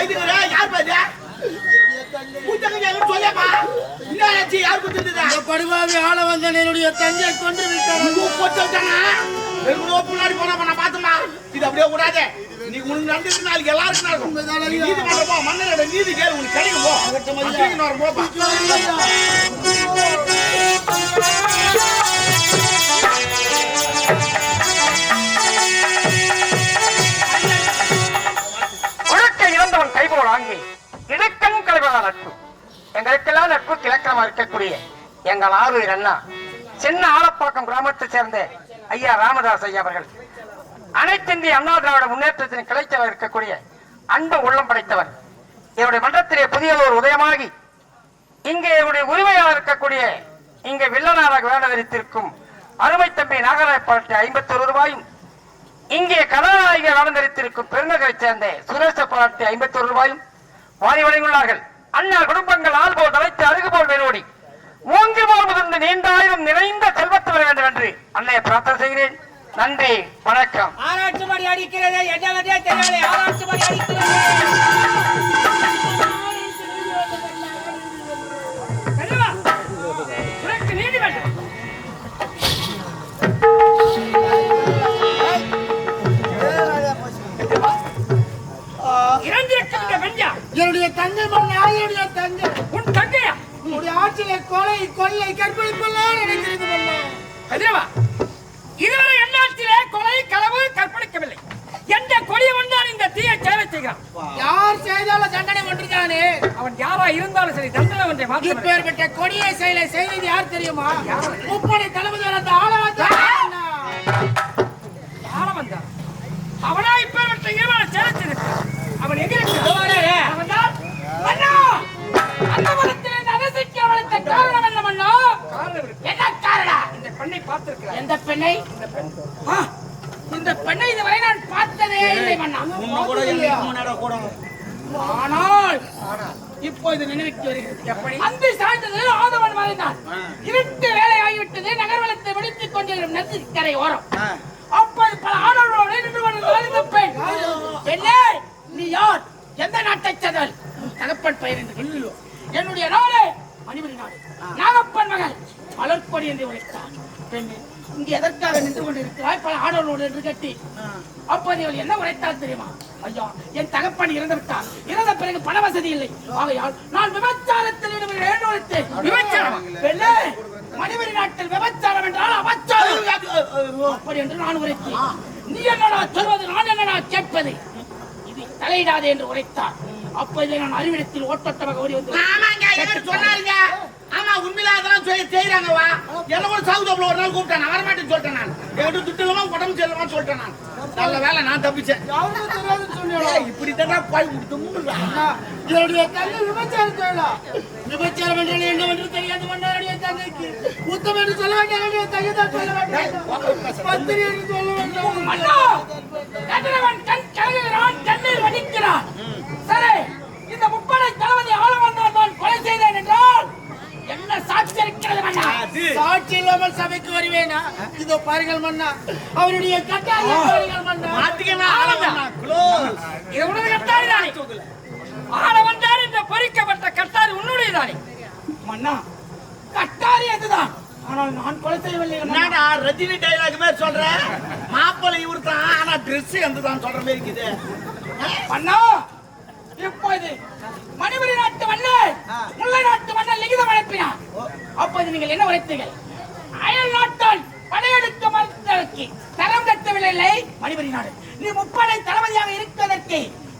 யார் பாரு? கூட்டத்துக்கு எங்க சொல்லேப்பா. என்ன யார் குத்துனது? இந்த படுபாவி ஆள வந்த என்னுடைய உங்க கொத்து விட்டானா? எவ்வளோ பின்னாடி போனா நான் பார்த்தேன்டா. இது அப்படியே விடாதே. இன்னைக்கு உனக்கு நடந்தது நாளைக்கு எல்லாருக்கும் நடக்கும். உண்மைதானே நீ ஐயா? நீதிமன்றம் போ, மன்னரோட நீதி கேளு, உனக்கு கிடைக்கும் போ. போப்பா. இடுக்கன் கலைவன நட்பு. எங்களுக்கெல்லாம் நட்பு கிழக்கமா இருக்கக்கூடிய எங்கள் ஆறு அண்ணா. சின்ன ஆலப்பாக்கம் கிராமத்தை சேர்ந்த ஐயா ராமதாஸ் ஐயா அவர்கள். அனைத்து இந்திய அண்ணா திராவிட முன்னேற்றத்தின் கிளைச்சலாக இருக்கக்கூடிய அன்பு உள்ளம் படைத்தவர். இவருடைய மன்றத்திலே புதிய ஒரு உதயமாகி இங்கே இவருடைய உரிமையாளர் இருக்கக்கூடிய இங்கே வில்லனாக வேடதரித்திருக்கும் அருமை தம்பி நாகராஜ் பாட்டி ஐம்பத்தொரு ரூபாயும் இங்கே கதாநாயகர் வேடந்தரித்திருக்கும் பெருநகரை சேர்ந்த சுரேஷ பாராட்டி ஐம்பத்தொரு ரூபாயும் வாரி வழங்கியுள்ளார்கள் அண்ணா குடும்பங்கள் ஆள் போல் தலைத்து அருகு போல் வேரோடி மூன்று போல் முதிர்ந்து நீண்டாயிரம் நிறைந்த செல்வத்து வர வேண்டும் என்று அன்னையை பிரார்த்தனை செய்கிறேன். நன்றி வணக்கம். ஆராய்ச்சி மணி அடிக்கிறது என்னவென்றே தெரியவில்லை ஆராய்ச்சி மணி அடிக்கிறது. என்னுடைய தங்கை என்னுடைய தங்கை உன் தங்கையா? உன்னுடைய ஆட்சியில கொலை கொள்ளை கற்பழிப்பெல்லாம் நினைக்கிறது கதிரவா இதுவரை எண்ணாட்சியிலே கொலை களவு கற்பழிக்கவில்லை. எந்த கொடியவன் தான் இந்த தீய சேவை செய்கிறான். யார் செய்தாலும் தண்டனை ஒன்றுதானே அவன் யாரா இருந்தாலும் சரி தண்டனை ஒன்றை மாற்ற இப்பேற்பட்ட கொடிய செயலை செய்தது யார் தெரியுமா? முப்படை தளபதி அந்த ஆளவந்த பெண்ணை பார்த்திருக்கிறாய். எந்த பெண்ணை? ஆ, இந்த பெண்ணை இதுவரை நான் பார்த்ததே இல்லை மன்னா. ஆனால் இப்போ இது நினைவுக்கு வருகிறது. எப்படி? அன்பு சாய்ந்தது ஆதவன் மறைந்தான் இருட்டு வேலை ஆகிவிட்டது நகர்வலத்தை வெடித்துக் கொண்டிருக்கும் நதிக்கரை ஓரம். அப்போது பல ஆடவர்களோடு நின்று கொண்டிருந்தாள் இந்த பெண் பெண்ணே நீ யார் எந்த நாட்டைச் சேர்ந்தவள் தகப்பன் பெயர் என்று கேள்வி என்னுடைய நாடு மணிமணி நாடு நாகப்பன் மகள் மலர்கொடி என்று உழைத்தார் பெண்ணே இங்கு எதற்காக நின்று கொண்டிருக்கிறாய் பல ஆடவர்களோடு என்று கட்டி. அப்போது இவள் என்ன உரைத்தால் தெரியுமா? ஐயா என் தகப்பன் இறந்து விட்டார் இறந்த பிறகு பண வசதி இல்லை. ஆகையால் நான் விபச்சாரத்தில் விபச்சாரம்? மணிமணி நாட்டில் விபச்சாரம் என்றால் அபச்சாரம். அப்படி என்று நான் உரைத்தேன். நீ என்னடா சொல்வது? நான் என்னடா கேட்பது? இது தலையிடாதே என்று உரைத்தார். அப்போது நான் அறிவிடத்தில் ஓட்டோட்டமாக ஓடி வந்து சொன்னாருங்க. ஆமா, உண்மையிலே அதெல்லாம் செய்ய- செய்றாங்கவா. என்னை கூட சவுதாப்புல ஒரு நாள் கூப்பிட்டான். நான் வரமாட்டேன்னு சொல்லிட்டேன் நான். என்கிட்ட துட்டு இல்லாம உடம்பு சரியில்லாம சொல்லிட்டேன் நான். நல்ல வேளை நான் தப்பிச்சேன்? ஏய், இப்படித்தான்டா பாய் கொடுத்து. என்னுடைய தங்கை விபச்சாரம் செய்யலாம் விபச்சாரம் என்றால் என்னவென்று தெரியாது மன்னருடைய தங்கைக்கு உத்தம் என்று சொல்ல வேண்டிய என்னுடைய தங்கை தான் சொல்ல வேண்டும் பத்திரி என்று சொல்ல வேண்டும் மன்னா கதிரவன் கண் கலங்குகிறான் கண்ணீர் வடிக்கிறான் சரி இந்த முப்படை தளபதி ஆள வந்தால் நான் கொலை செய்தேன் என்றால் என்ன சாட்சி இருக்கிறது மன்னா அது. சாட்சி இல்லாமல் வருவேனா இதோ பாருங்கள் மன்னா. அவருடைய கட்டாய பாருங்கள் மன்னா. மாத்திக்கண்ணா, ஆளவண்ணா, உனது கட்டாரி தானே? ஆள வந்தால் இந்த பொறிக்கப்பட்ட கட்டாரி உன்னுடையதானே மன்னா கட்டாரி அதுதான். ஆனால் நான் கொலை செய்யவில்லை. என்னடா ரஜினி டைலாக் மாதிரி சொல்ற? மாப்பிள்ளை இவரு தான் ஆனா ட்ரெஸ் எந்த தான் சொல்ற மாதிரி இருக்குது. மன்னா இப்போது மணிபுரி நாட்டு மன்னர் முல்லை நாட்டு மன்னர் லிகிதம் அனுப்பினார் அப்போது நீங்கள் என்ன உரைத்தீர்கள்? அயல் நாட்டால் படையெடுக்க மறுத்ததற்கு தரம் கட்டவில்லை மணிபுரி நாடு நீ முப்படை தளபதியாக இருப்பதற்கு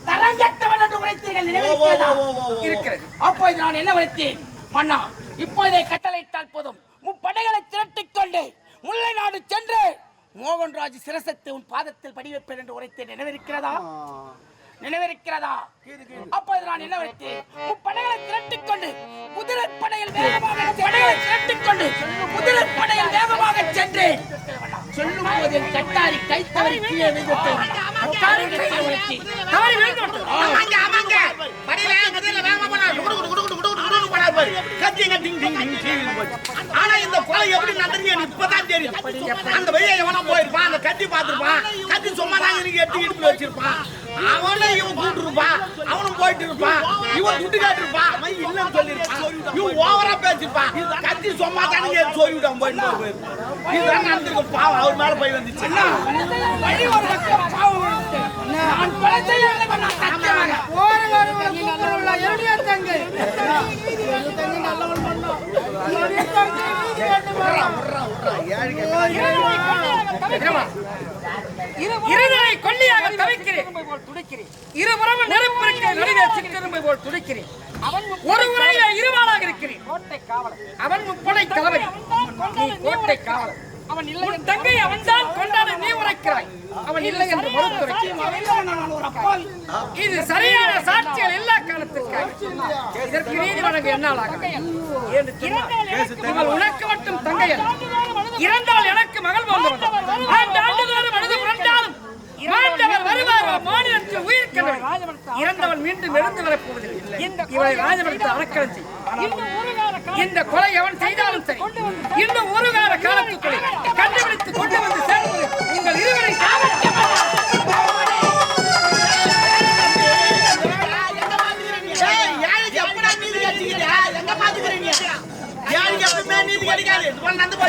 தரம் கட்டவன் என்று உரைத்தீர்கள். நினைவிருக்கிறதா? இருக்கிறது. அப்போது நான் என்ன உரைத்தேன்? மன்னா இப்போதே கட்டளையிட்டால் போதும். முப்படைகளை திரட்டிக் கொண்டு முல்லை நாடு சென்று மோகன்ராஜ் சிரசத்தை உன் பாதத்தில் படி வைப்பேன் என்று உரைத்தேன். நினைவிருக்கிறதா? நினைவிருக்கிறதா அப்போது நான் என்ன வைத்தேன் முப்படைகளை திரட்டிக் கொண்டு குதிரை படையில் வேகமாக படைகளை திரட்டிக் கொண்டு குதிரை படையில் வேகமாக சென்றேன் சொல்லும் போது என் கட்டாரி கை தவறி கீழே விழுந்துவிட்டது. கட்டாரி தவறி விழுந்து விட்டது. ஆமாங்க ஆமாங்க படியில கதையில வேகமா போனா குடு குடு குடு குடு குடு குடு குடு போனா பாரு கத்திங்க டிங் டிங் டிங் டிங் போச்சு ஆனா இந்த கொலை எப்படி நடந்துச்சு எனக்கு இப்பதான் தெரியும் அந்த வெளியே எவனா போயிருப்பான் அந்த கத்தி பார்த்திருப்பான் கத்தி சும்மா தான் எனக்கு எட்டு இடுப்புல வச்சிருப்பான் அவனும் இவன் கூட்டு இருப்பான் அவனும் போயிட்டு இருப்பான் இவன் துட்டு காட்டிருப்பான் அவன் இல்லைன்னு சொல்லியிருப்பான். இவன் ஓவரா பேசிருப்பான் கத்தி சும்மா தானே சொல்லி போயிட்டு போயிருப்பான் இதுதான் நடந்திருக்கு பாவம். அவர் மேல போய் வந்துச்சு. வழி ஒரு பக்கம் பாவம் நான் கொலை செய்யவில்லை நான் சத்தியமாக. ஓர வரவளை கூப்பிடுள்ள என்னுடைய தங்கை. தங்கை நல்லவள் இருதலை கொல்லியாக தவிக்கிறேன். இருபுறமும் நெருப்பிருக்க நடுவே சிக்கெரும்பை போல் துடிக்கிறேன். ஒரு முறையில இருவாளாக இருக்கிறேன். அவன் முப்படை தளபதி நீ கோட்டை காவலர் உன் தங்கை அவன் தான் கொண்டாட நீ உரைக்கிறாய். அவன் இல்லை என்று மறுத்துரைக்கிறான். இது சரியான இதற்கு நீதி வழங்க என்னால் ஆகும் என்று சொன்னார். இவள் உனக்கு மட்டும் தங்கையல் இறந்தால் எனக்கு மகள் போன்றவன் ஆண்டு ஆண்டுதோறும் மனித புரண்டாலும் மாண்டவர் வருவாரோ மாநிலத்தில் உயிர் கண்டவர் இறந்தவன் மீண்டும் எழுந்து வரப் போவதில்லை. இவளை இந்த கொலை எவன் செய்தாலும் சரி. இன்னும் ஒரு கால காலத்துக்குள்ளே கண்டுபிடித்து கொண்டு வந்து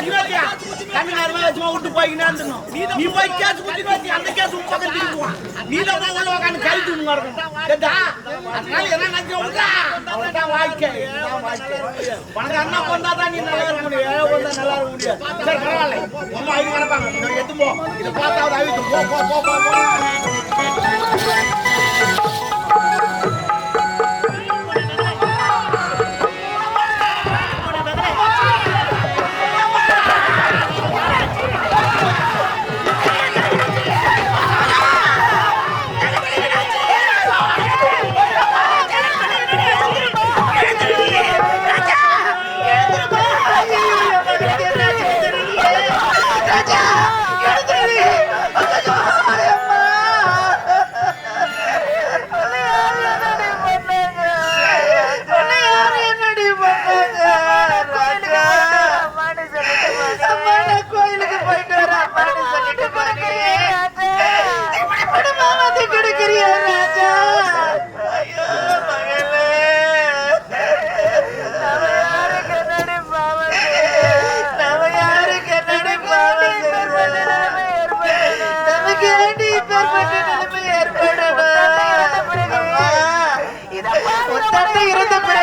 இது கண்ணு நேரமா வச்சுமா விட்டு போய்க்கினே இருந்துடணும். நீ போய் கேஸ் குத்திட்டு வச்சு, அந்த கேஸ் உன் பக்கம் திரும்புவான். நீ தான் உள்ள உள்ள உட்கார்ந்து கை தூணுமா இருக்கணும். கேட்டா? அதனால என்ன நினைச்சு விட்றா. அவ்வளவுதான் வாழ்க்கை. இதுதான் வாழ்க்கை. பணக்காரனா கொண்டாதான் நீ நல்லா இருக்க முடியும். ஏழை கொண்டா நல்லா இருக்க முடியாது. சரி, பரவாயில்லை. அம்மா ஐடி வரப்பாங்க. இதை போ. இதை பார்த்தாவது அழித்து. போ, போ, போ, போ,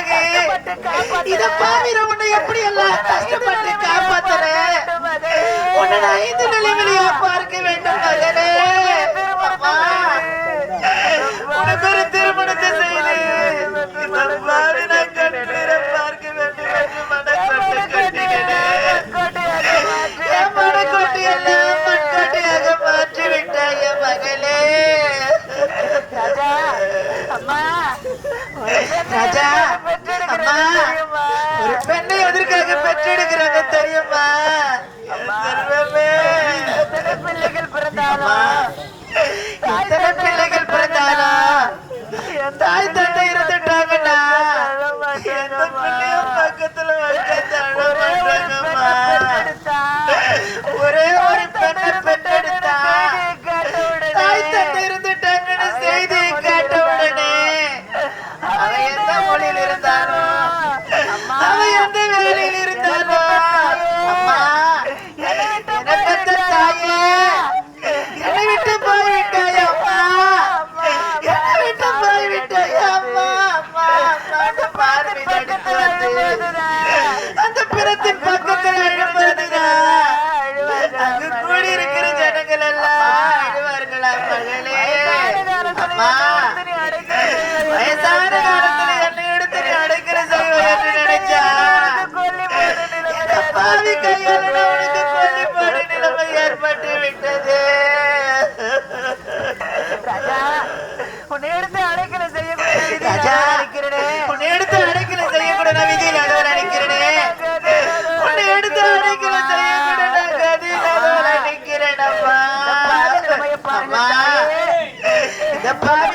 பிறகு இத பாவிர உன்னை எப்படி எல்லாம் கஷ்டப்பட்டு காப்பாத்துறேன்? உன்னை ஐந்து நிலைமையிலேயே பார்க்க வேண்டும் மகனே அம்மா, உனக்கு ஒரு திருமணத்தை செய்து இந்த பாவி நான் கண்ணீரை பார்க்க வேண்டும் என்று மனக்கோட்டை கட்டினேனே. என் மனக்கோட்டையெல்லாம் மண்கோட்டையாக மாற்றி விட்டாய் என் மகளே ராஜா அம்மா ஒரு பெண்ணை எதற்காக பெற்றெடுக்கிறாங்க தெரியுமா பிள்ளைகள் பிறந்தாலும் எத்தனை பிள்ளைகள் பிறந்தாலும் தாய் தந்தை இருந்துட்டாங்கன்னா எந்த பிள்ளையும் பக்கத்துல வச்சு அழ மாட்டாங்கம்மா ஒரே ஒரு பெண்ணை பெற்றெடுத்தா தாய் தந்தை இருந்துட்டாங்கன்னு செய்தி கேட்ட உடனே அவ எந்த மொழியில் இருந்தாலும் அவ எந்த வேலையில் இருந்தாலும் அம்மா என்னை பெற்ற தாயே என்னை விட்டு போய்விட்டாய் அம்மா என்னை விட்டு போய்விட்டாய் அம்மா அம்மா அம்மா அந்த பார்வை தடுத்து வந்து அந்த பிறத்தின் பக்கத்தில் அழுவதுதான் அங்கு கூடியிருக்கிற ஜனங்கள் எல்லாம் அழுவார்களா மகளே? அம்மா. வயசான காலத்துல என்னை எடுத்து நீ அடைக்கிற செய்வ என்று நினைச்சா? இந்த பாவி கையால நான் உனக்கு கொல்லி போட நிலைமை ஏற்பட்டு விட்டது. உன்னை எடுத்து இந்த